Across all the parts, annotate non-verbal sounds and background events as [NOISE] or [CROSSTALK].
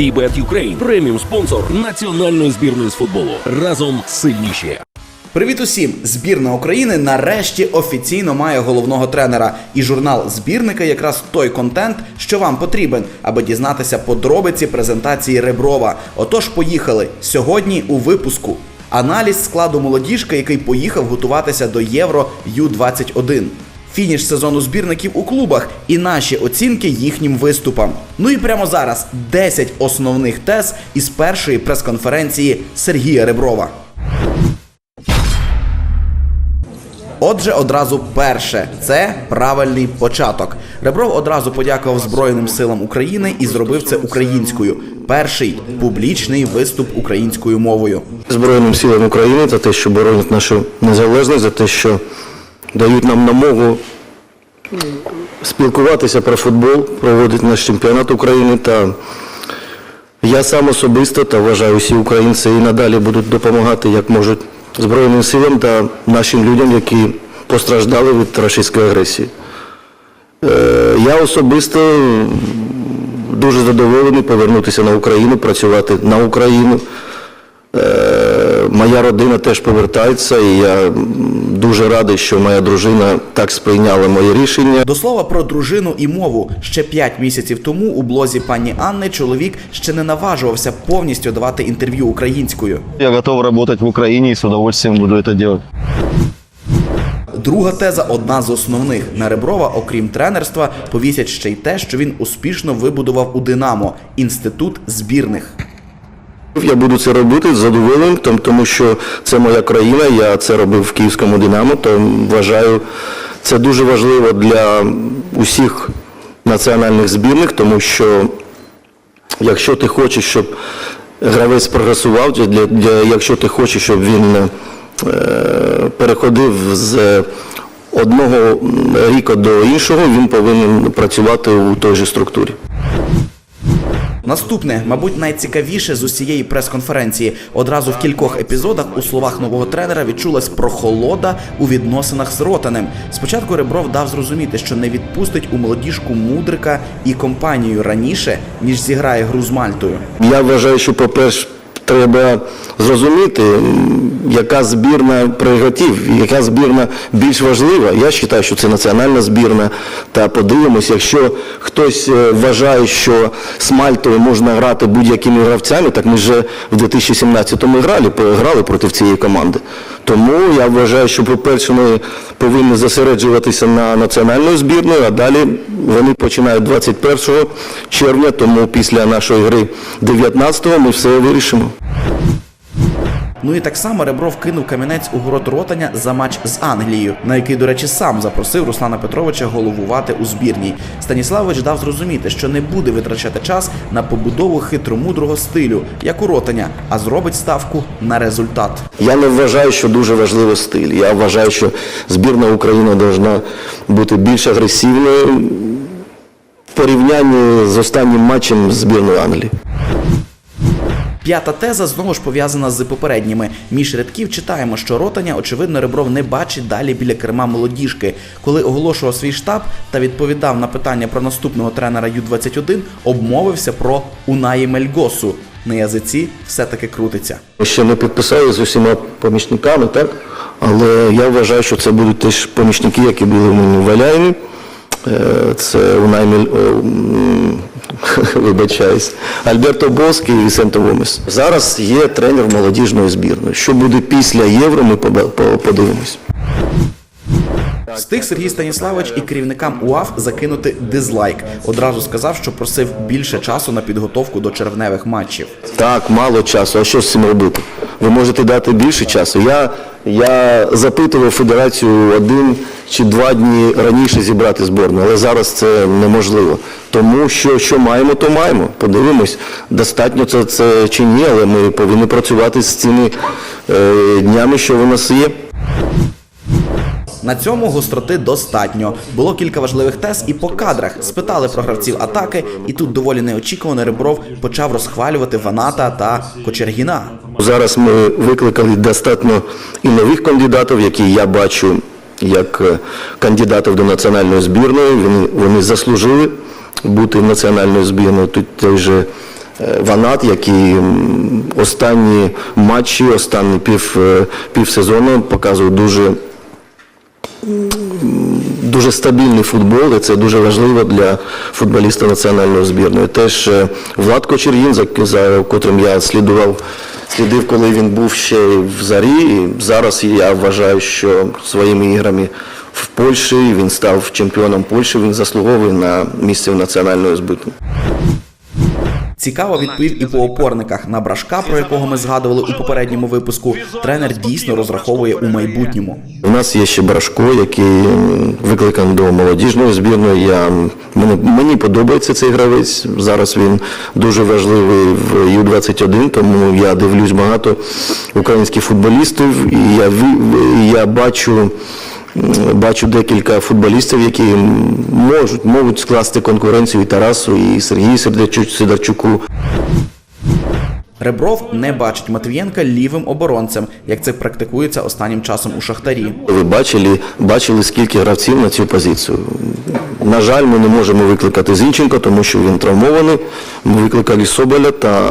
VBET Ukraine – преміум спонсор національної збірної з футболу. Разом сильніші. Привіт усім! Збірна України нарешті офіційно має головного тренера. І журнал збірника якраз той контент, що вам потрібен, аби дізнатися подробиці презентації Реброва. Отож, поїхали сьогодні у випуску. Аналіз складу молодіжка, який поїхав готуватися до Євро Ю-21. Фініш сезону збірників у клубах і наші оцінки їхнім виступам. Ну і прямо зараз 10 основних тез із першої прес-конференції Сергія Реброва. Отже, одразу перше це правильний початок. Ребров одразу подякував Збройним силам України і зробив це українською. Перший публічний виступ українською мовою. Збройним силам України за те, що боронять нашу незалежність, за те, що дають нам намогу спілкуватися про футбол, проводити наш чемпіонат України. Та я сам особисто та вважаю, всі українці і надалі будуть допомагати як можуть Збройним силам та нашим людям, які постраждали від російської агресії. Е, Я особисто дуже задоволений повернутися на Україну, працювати на Україну. Е, Моя родина теж повертається, і я дуже радий, що моя дружина так сприйняла моє рішення. До слова про дружину і мову. Ще 5 місяців тому у блозі пані Анни чоловік ще не наважувався повністю давати інтерв'ю українською. Я готов работать в Украине и с удовольствием буду это делать. Друга теза одна з основних. На Реброва, окрім тренерства, повісять ще й те, що він успішно вибудував у Динамо інститут збірних. Я буду це робити з задоволенням, тому що це моя країна, я це робив в Київському Динамо, то вважаю, це дуже важливо для усіх національних збірних, тому що якщо ти хочеш, щоб гравець прогресував, для, для, якщо ти хочеш, щоб він е, переходив з одного ріка до іншого, він повинен працювати у той же структурі. Наступне, мабуть, найцікавіше з усієї прес-конференції. Одразу в кількох епізодах у словах нового тренера відчулась прохолода у відносинах з Ротанем. Спочатку Ребров дав зрозуміти, що не відпустить у молодіжку мудрика і компанію раніше, ніж зіграє гру з Мальтою. Я вважаю, що, по-перше, треба зрозуміти, яка збірна прерогатив, яка збірна більш важлива. Я вважаю, що це національна збірна. Та подивимось, якщо хтось е, вважає, що з Мальтою можна грати будь-якими гравцями, так ми вже в 2017-му грали, грали проти цієї команди. Тому я вважаю, що, по-перше, ми повинні зосереджуватися на національну збірну, а далі вони починають 21 червня, тому після нашої гри 19-го ми все вирішимо. Ну і так само Ребров кинув камінець у город Ротаня за матч з Англією, на який, до речі, сам запросив Руслана Петровича головувати у збірній. Станіславович дав зрозуміти, що не буде витрачати час на побудову хитромудрого стилю, як у Ротаня, а зробить ставку на результат. Я не вважаю, що дуже важливий стиль. Я вважаю, що збірна України повинна бути більш агресивною в порівнянні з останнім матчем з збірною Англії. П'ята теза знову ж пов'язана з попередніми. Між рядків читаємо, що Ротаня, очевидно, Ребров не бачить далі біля керма молодіжки. Коли оголошував свій штаб та відповідав на питання про наступного тренера Ю-21, обмовився про Унаї Мельгосу. На язиці все-таки крутиться. Ще не підписали з усіма помічниками, так? Але я вважаю, що це будуть теж помічники, які були в Валяєві. Е, Це Унай Міль... е, [LAUGHS] Вибачаюсь. Альберто Боски і Вісенто Гомес. Зараз є тренер молодіжної збірної. Що буде після Євро, ми подивимось. Встиг Сергій Станіславович і керівникам УАФ закинути дизлайк. Одразу сказав, що просив більше часу на підготовку до червневих матчів. Так, мало часу. А що з цим робити? Ви можете дати більше часу. Я, я запитував федерацію один чи два дні раніше зібрати зборну, але зараз це неможливо. Тому що, що маємо, то маємо. Подивимось, достатньо це, це чи ні, але ми повинні працювати з цими е, днями, що в нас є. На цьому гостроти достатньо. Було кілька важливих тез і по кадрах. Спитали про гравців атаки, і тут доволі неочікувано Ребров почав розхвалювати Ваната та Кочергіна. Зараз ми викликали достатньо і нових кандидатів, які я бачу як е, кандидатів до національної збірної. Вони, вони заслужили бути національною збірною. Тут той же е, Ванат, який останні матчі, останні пів, е, показує дуже дуже стабільний футбол, і це дуже важливо для футболіста національної збірної. Теж Влад Владко Чер'їн, за котрим я слідував, слідив, коли він був ще в зарі. І зараз я вважаю, що своїми іграми в Польщі він став чемпіоном Польщі, він заслуговує на місце в національної збірної. Цікаво відповів і по опорниках на брашка, про якого ми згадували у попередньому випуску. Тренер дійсно розраховує у майбутньому. У нас є ще Брашко, який викликаний до молодіжної збірної. Я, мені, мені подобається цей гравець. Зараз він дуже важливий в Ю-21, тому я дивлюсь багато українських футболістів, і я, я бачу. Бачу декілька футболістів, які можуть, можуть скласти конкуренцію і Тарасу, і Сергію Сидорчуку. Ребров не бачить Матвієнка лівим оборонцем, як це практикується останнім часом у Шахтарі. Ви бачили, бачили, скільки гравців на цю позицію. На жаль, ми не можемо викликати Зінченко, тому що він травмований. Ми викликали Соболя та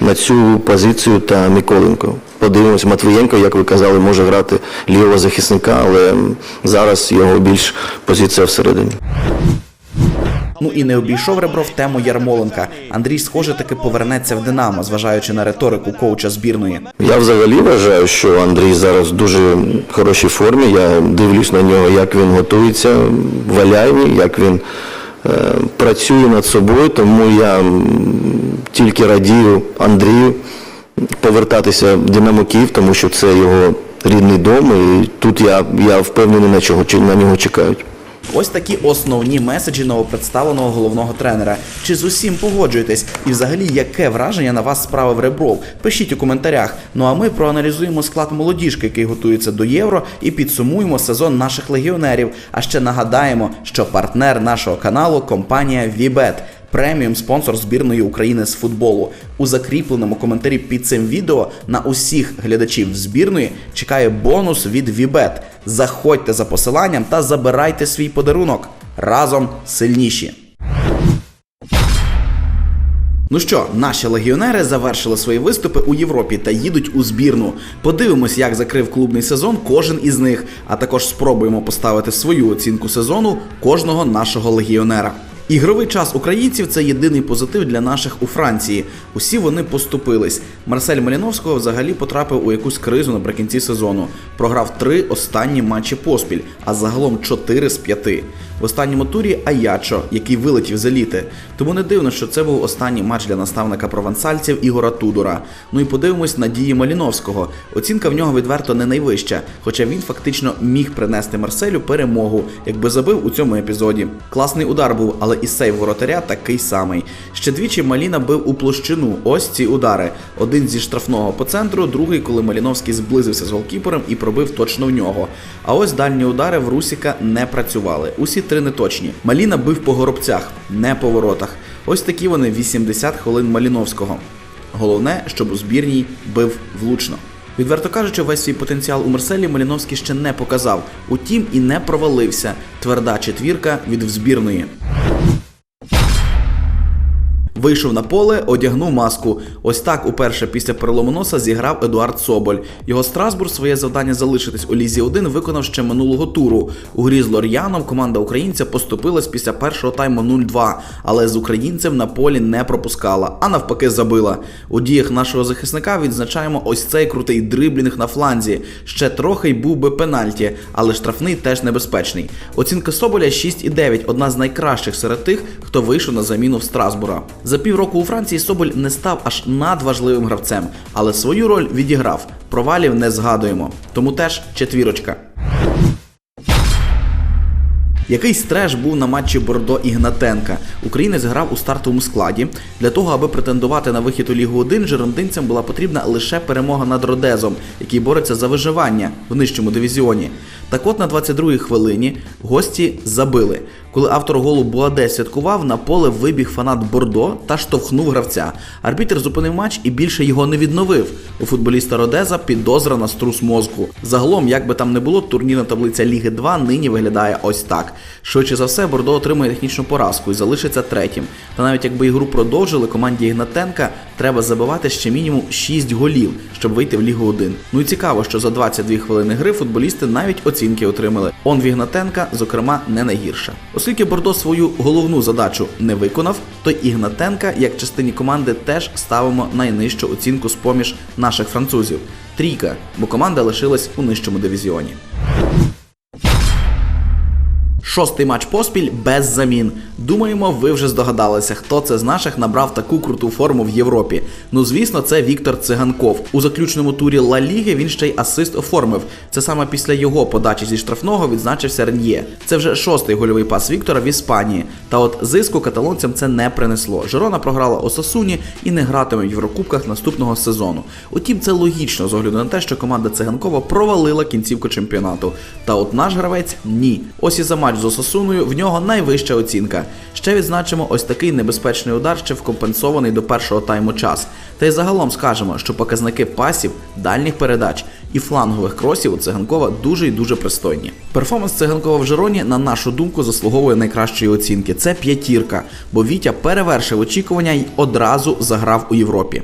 на цю позицію та Миколенко. Подивимось, Матвієнко, як ви казали, може грати лівого захисника, але зараз його більш позиція всередині. Ну і не обійшов Ребров тему Ярмоленка. Андрій, схоже, таки повернеться в Динамо, зважаючи на риторику коуча збірної. Я взагалі вважаю, що Андрій зараз в дуже хорошій формі. Я дивлюсь на нього, як він готується в Аляйні, як він е, працює над собою, тому я тільки радію Андрію повертатися в Динамо Київ, тому що це його рідний дом, і тут я, я впевнений, на, чого, на нього чекають. Ось такі основні меседжі новопредставленого головного тренера. Чи з усім погоджуєтесь? І взагалі, яке враження на вас справив Ребров? Пишіть у коментарях. Ну а ми проаналізуємо склад молодіжки, який готується до євро, і підсумуємо сезон наших легіонерів. А ще нагадаємо, що партнер нашого каналу компанія Вібет. Преміум спонсор збірної України з футболу. У закріпленому коментарі під цим відео на усіх глядачів збірної чекає бонус від Вібет. Заходьте за посиланням та забирайте свій подарунок. Разом сильніші. Ну що, наші легіонери завершили свої виступи у Європі та їдуть у збірну. Подивимось, як закрив клубний сезон кожен із них, а також спробуємо поставити свою оцінку сезону кожного нашого легіонера. Ігровий час українців це єдиний позитив для наших у Франції. Усі вони поступились. Марсель Маліновського взагалі потрапив у якусь кризу наприкінці сезону. Програв три останні матчі поспіль, а загалом чотири з п'яти. В останньому турі Аячо, який вилетів з еліти. Тому не дивно, що це був останній матч для наставника провансальців Ігора Тудора. Ну і подивимось на дії Маліновського. Оцінка в нього відверто не найвища, хоча він фактично міг принести Марселю перемогу, якби забив у цьому епізоді. Класний удар був, але і сейв воротаря такий самий. Ще двічі Маліна бив у площину. Ось ці удари. Один зі штрафного по центру, другий, коли Маліновський зблизився з голкіпером і пробив точно в нього. А ось дальні удари в Русіка не працювали. Усі три неточні. Маліна бив по горобцях, не по воротах. Ось такі вони 80 хвилин Маліновського. Головне, щоб у збірній бив влучно. Відверто кажучи, весь свій потенціал у Марселі Маліновський ще не показав. Утім, і не провалився. Тверда четвірка від збірної. Вийшов на поле, одягнув маску. Ось так уперше після перелому носа зіграв Едуард Соболь. Його Страсбург своє завдання залишитись у Лізі 1 виконав ще минулого туру. У грі з Лор'яном команда українця поступилась після першого тайму 0-2, але з українцем на полі не пропускала, а навпаки забила. У діях нашого захисника відзначаємо ось цей крутий дриблінг на фланзі. Ще трохи й був би пенальті, але штрафний теж небезпечний. Оцінка Соболя 6,9, одна з найкращих серед тих, хто вийшов на заміну в Страсбура. За півроку у Франції Соболь не став аж надважливим гравцем, але свою роль відіграв. Провалів не згадуємо. Тому теж четвірочка. Якийсь треш був на матчі Бордо і Гнатенка. Українець грав у стартовому складі. Для того, аби претендувати на вихід у Лігу 1, жерондинцям була потрібна лише перемога над Родезом, який бореться за виживання в нижчому дивізіоні. Так от на 22-й хвилині гості забили. Коли автор голу Буаде святкував, на поле вибіг фанат Бордо та штовхнув гравця. Арбітр зупинив матч і більше його не відновив. У футболіста Родеза підозра на струс мозку. Загалом, як би там не було, турнірна таблиця Ліги 2 нині виглядає ось так. Швидше за все, Бордо отримує технічну поразку і залишиться третім. Та навіть якби ігру продовжили, команді Ігнатенка треба забивати ще мінімум 6 голів, щоб вийти в Лігу 1. Ну і цікаво, що за 22 хвилини гри футболісти навіть оцінки отримали. Он в Ігнатенка, зокрема, не найгірша. Оскільки Бордо свою головну задачу не виконав, то Ігнатенка, як частині команди, теж ставимо найнижчу оцінку з поміж наших французів. Трійка, бо команда лишилась у нижчому дивізіоні. Шостий матч поспіль без замін. Думаємо, ви вже здогадалися, хто це з наших набрав таку круту форму в Європі. Ну звісно, це Віктор Циганков. У заключному турі Ла Ліги він ще й асист оформив. Це саме після його подачі зі штрафного відзначився Рен'є. Це вже шостий гольовий пас Віктора в Іспанії. Та от зиску каталонцям це не принесло. Жирона програла Осасуні і не гратиме в Єврокубках наступного сезону. Утім, це логічно з огляду на те, що команда Циганкова провалила кінцівку чемпіонату. Та от наш гравець ні. Ось і за матч з Осасуною в нього найвища оцінка. Ще відзначимо ось такий небезпечний удар, ще вкомпенсований до першого тайму час. Та й загалом скажемо, що показники пасів, дальніх передач і флангових кросів у циганкова дуже і дуже пристойні. Перформанс циганкова в Жироні, на нашу думку, заслуговує найкращої оцінки. Це п'ятірка, бо Вітя перевершив очікування й одразу заграв у Європі.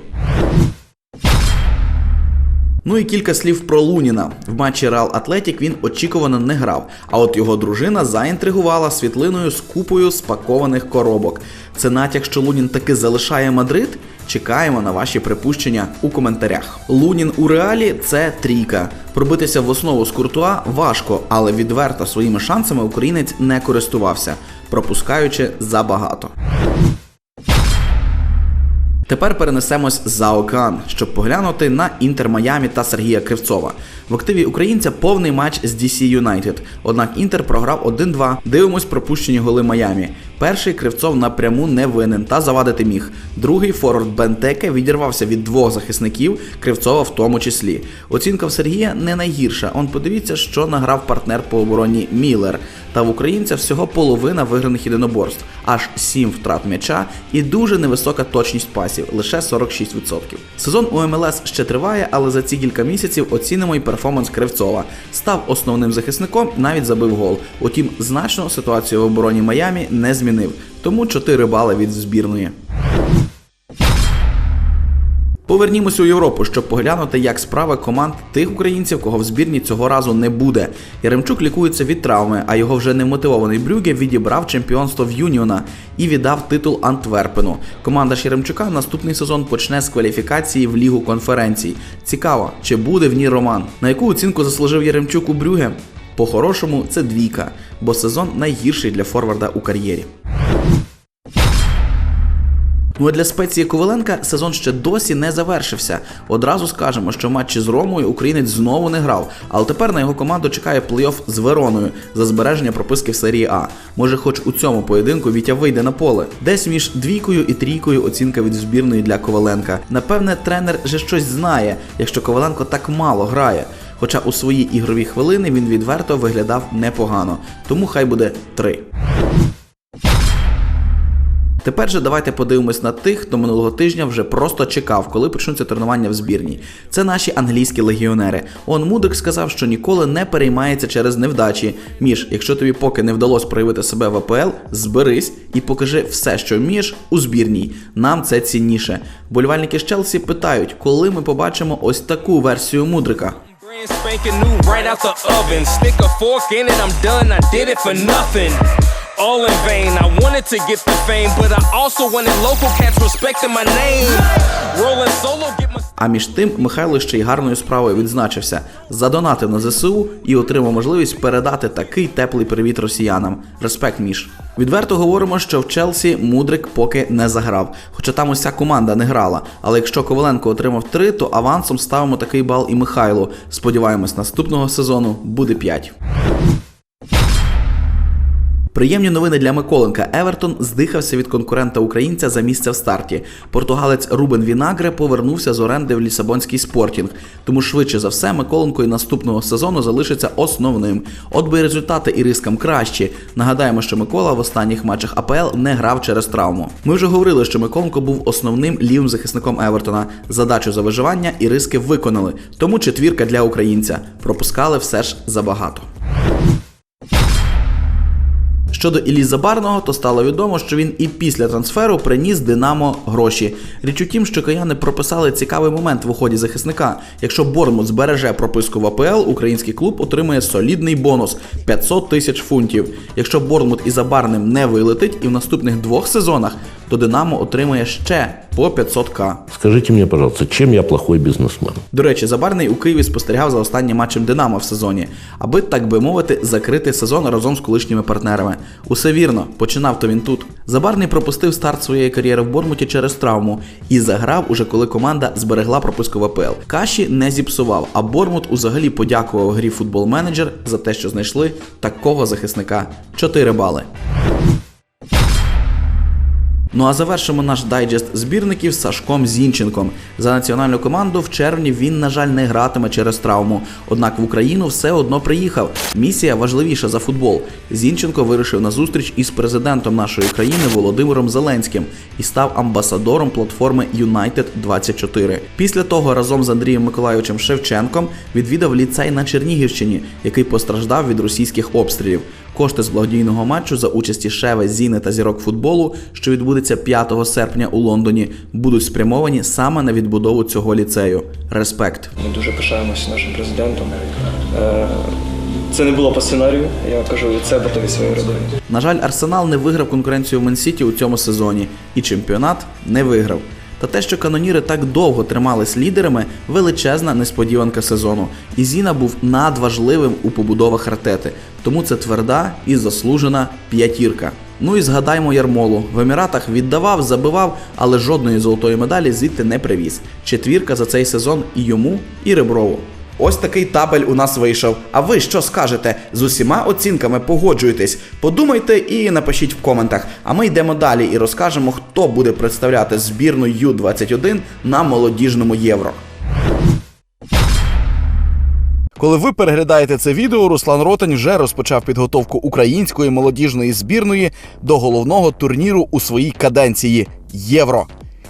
Ну і кілька слів про Луніна. В матчі Реал Атлетік він очікувано не грав, а от його дружина заінтригувала світлиною з купою спакованих коробок. Це натяк, що Лунін таки залишає Мадрид? Чекаємо на ваші припущення у коментарях. Лунін у реалі це трійка. Пробитися в основу з Куртуа важко, але відверто своїми шансами українець не користувався, пропускаючи забагато. Тепер перенесемось за океан, щоб поглянути на Інтер Майамі та Сергія Кривцова. В активі українця повний матч з DC United. Однак Інтер програв 1-2. Дивимось пропущені голи Майамі. Перший Кривцов напряму не винен та завадити міг. Другий форвард Бентеке відірвався від двох захисників, Кривцова в тому числі. Оцінка в Сергія не найгірша. Он подивіться, що награв партнер по обороні Міллер. Та в українця всього половина виграних єдиноборств, аж 7 втрат м'яча і дуже невисока точність пасів, лише 46%. Сезон у МЛС ще триває, але за ці кілька місяців оцінимо й перформанс Кривцова. Став основним захисником, навіть забив гол. Утім, значно ситуацію в обороні Майамі не змінив, тому 4 бали від збірної. Повернімося у Європу, щоб поглянути, як справи команд тих українців, кого в збірні цього разу не буде. Яремчук лікується від травми, а його вже немотивований Брюге відібрав чемпіонство в Юніона і віддав титул Антверпену. Команда ж Яремчука наступний сезон почне з кваліфікації в Лігу конференцій. Цікаво, чи буде в ній Роман. На яку оцінку заслужив Яремчук у Брюге? По-хорошому, це двійка, бо сезон найгірший для форварда у кар'єрі. Ну а для спеції Коваленка сезон ще досі не завершився. Одразу скажемо, що матчі з Ромою українець знову не грав, але тепер на його команду чекає плей-офф з Вероною за збереження прописки в серії А. Може, хоч у цьому поєдинку Вітя вийде на поле. Десь між двійкою і трійкою оцінка від збірної для Коваленка. Напевне, тренер же щось знає, якщо Коваленко так мало грає. Хоча у свої ігрові хвилини він відверто виглядав непогано, тому хай буде три. Тепер же давайте подивимось на тих, хто минулого тижня вже просто чекав, коли почнуться тренування в збірній. Це наші англійські легіонери. Он Мудрик сказав, що ніколи не переймається через невдачі. Між, якщо тобі поки не вдалося проявити себе в АПЛ, зберись і покажи все, що вмієш у збірній. Нам це цінніше. Болівальники з Челсі питають, коли ми побачимо ось таку версію Мудрика. Spanking new right out the oven. Stick a fork in it, I'm done. I did it for nothing. All in vain. I wanted to get the fame, but I also wanted local cats respecting my name. Rolling solo, get my. А між тим Михайло ще й гарною справою відзначився, задонатив на ЗСУ і отримав можливість передати такий теплий привіт росіянам. Респект між. Відверто говоримо, що в Челсі Мудрик поки не заграв, хоча там уся команда не грала. Але якщо Коваленко отримав 3, то авансом ставимо такий бал і Михайлу. Сподіваємось, наступного сезону буде 5. Приємні новини для Миколенка. Евертон здихався від конкурента українця за місце в старті. Португалець Рубен Вінагре повернувся з оренди в Лісабонський спортінг. Тому швидше за все Миколенко і наступного сезону залишиться основним. От би результати і рискам кращі. Нагадаємо, що Микола в останніх матчах АПЛ не грав через травму. Ми вже говорили, що Миколенко був основним лівим захисником Евертона. Задачу за виживання і риски виконали. Тому четвірка для українця. Пропускали все ж забагато. Щодо Іллі Забарного, то стало відомо, що він і після трансферу приніс Динамо гроші. Річ у тім, що кияни прописали цікавий момент в уході захисника. Якщо Борнмут збереже прописку в АПЛ, український клуб отримує солідний бонус 500 тисяч фунтів. Якщо Борнмут і Забарним не вилетить і в наступних двох сезонах, то Динамо отримує ще по 500к. Скажите мне, пожалуйста, чем я плохой бизнесмен? До речі, Забарний у Києві спостерігав за останнім матчем Динамо в сезоні, аби, так би мовити, закрити сезон разом з колишніми партнерами. Усе вірно, починав то він тут. Забарний пропустив старт своєї кар'єри в Бормуті через травму і заграв уже коли команда зберегла пропуску в АПЛ. Каші не зіпсував, а Бормут узагалі подякував грі футбол менеджер за те, що знайшли такого захисника. 4 бали. Ну а завершимо наш дайджест збірників Сашком Зінченком. За національну команду в червні він, на жаль, не гратиме через травму. Однак в Україну все одно приїхав. Місія важливіша за футбол. Зінченко вирішив на зустріч із президентом нашої країни Володимиром Зеленським і став амбасадором платформи United 24 Після того разом з Андрієм Миколайовичем Шевченком відвідав ліцей на Чернігівщині, який постраждав від російських обстрілів. Кошти з благодійного матчу за участі Шеве, Зіни та зірок футболу, що відбудеться 5 серпня у Лондоні, будуть спрямовані саме на відбудову цього ліцею. Респект. Ми дуже пишаємося нашим президентом. Е, Це не було по сценарію, я кажу від себе та від своєї родини. На жаль, Арсенал не виграв конкуренцію в Менсіті у цьому сезоні, і чемпіонат не виграв. Та те, що каноніри так довго тримались лідерами, величезна несподіванка сезону. І Зіна був надважливим у побудовах Артети, тому це тверда і заслужена п'ятірка. Ну і згадаймо Ярмолу. В Еміратах віддавав, забивав, але жодної золотої медалі звідти не привіз. Четвірка за цей сезон і йому, і Реброву. Ось такий табель у нас вийшов. А ви що скажете? З усіма оцінками погоджуєтесь? Подумайте і напишіть в коментах. А ми йдемо далі і розкажемо, хто буде представляти збірну Ю-21 на молодіжному євро. Коли ви переглядаєте це відео, Руслан Ротань вже розпочав підготовку української молодіжної збірної до головного турніру у своїй каденції Євро.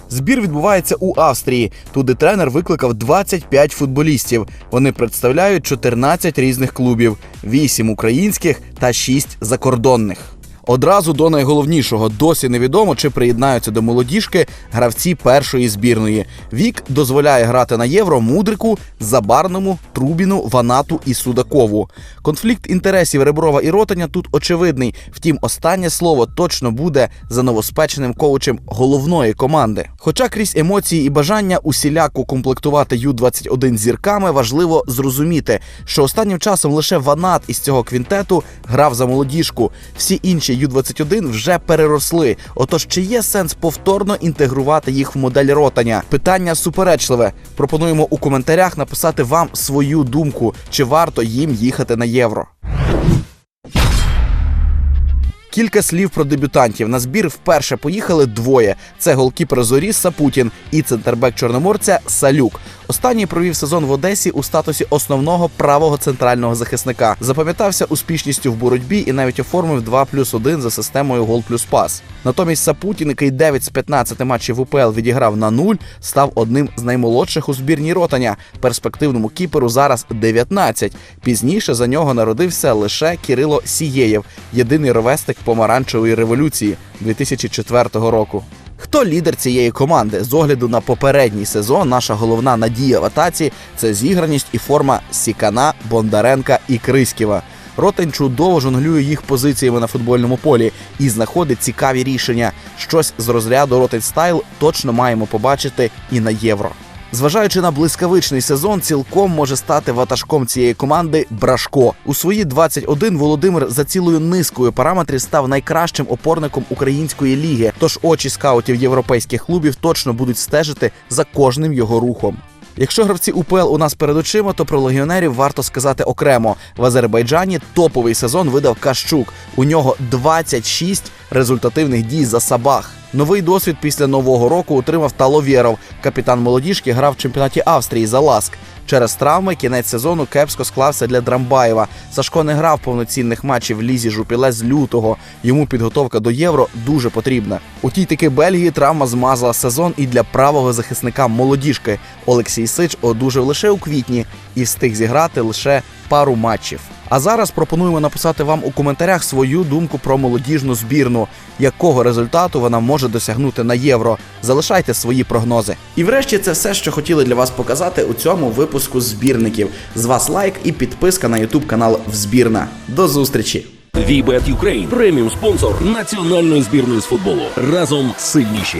Збір відбувається у Австрії. Туди тренер викликав 25 футболістів. Вони представляють 14 різних клубів, 8 українських та 6 закордонних. Одразу до найголовнішого досі невідомо, чи приєднаються до молодіжки гравці першої збірної. Вік дозволяє грати на євро мудрику, забарному, трубіну, ванату і судакову. Конфлікт інтересів Реброва і Ротаня тут очевидний. Втім, останнє слово точно буде за новоспеченим коучем головної команди. Хоча крізь емоції і бажання усіляко комплектувати Ю-21 зірками, важливо зрозуміти, що останнім часом лише ванат із цього квінтету грав за молодіжку. Всі інші Ю-21 вже переросли. Отож, чи є сенс повторно інтегрувати їх в модель ротання? Питання суперечливе. Пропонуємо у коментарях написати вам свою думку, чи варто їм їхати на євро. Кілька слів про дебютантів. На збір вперше поїхали двоє: це голкіпер Зорі Сапутін і центрбек чорноморця Салюк. Останній провів сезон в Одесі у статусі основного правого центрального захисника. Запам'ятався успішністю в боротьбі і навіть оформив 2 плюс 1 за системою гол плюс пас. Натомість Сапутін, який 9 з 15 матчів УПЛ відіграв на нуль, став одним з наймолодших у збірній ротаня. Перспективному кіперу зараз 19. Пізніше за нього народився лише Кирило Сієєв, єдиний ровесник помаранчевої революції 2004 року. Хто лідер цієї команди? З огляду на попередній сезон, наша головна надія в атаці це зіграність і форма Сікана, Бондаренка і Криськіва. Ротень чудово жонглює їх позиціями на футбольному полі і знаходить цікаві рішення. Щось з розряду Ротень Стайл точно маємо побачити і на євро. Зважаючи на блискавичний сезон, цілком може стати ватажком цієї команди Брашко. У свої 21 Володимир за цілою низкою параметрів став найкращим опорником української ліги. Тож очі скаутів європейських клубів точно будуть стежити за кожним його рухом. Якщо гравці УПЛ у нас перед очима, то про легіонерів варто сказати окремо. В Азербайджані топовий сезон видав Кащук. У нього 26 результативних дій за Сабах. Новий досвід після нового року отримав Таловєров. Капітан молодіжки грав в чемпіонаті Австрії за Ласк. Через травми кінець сезону кепсько склався для Драмбаєва. Сашко не грав повноцінних матчів в лізі жупіле з лютого. Йому підготовка до євро дуже потрібна. У тій таки Бельгії травма змазала сезон і для правого захисника молодіжки. Олексій Сич одужав лише у квітні і встиг зіграти лише пару матчів. А зараз пропонуємо написати вам у коментарях свою думку про молодіжну збірну, якого результату вона може досягнути на євро. Залишайте свої прогнози. І врешті це все, що хотіли для вас показати у цьому випуску збірників. З вас лайк і підписка на YouTube канал Взбірна. До зустрічі! VBet Ukraine – преміум спонсор національної збірної з футболу. Разом сильніші.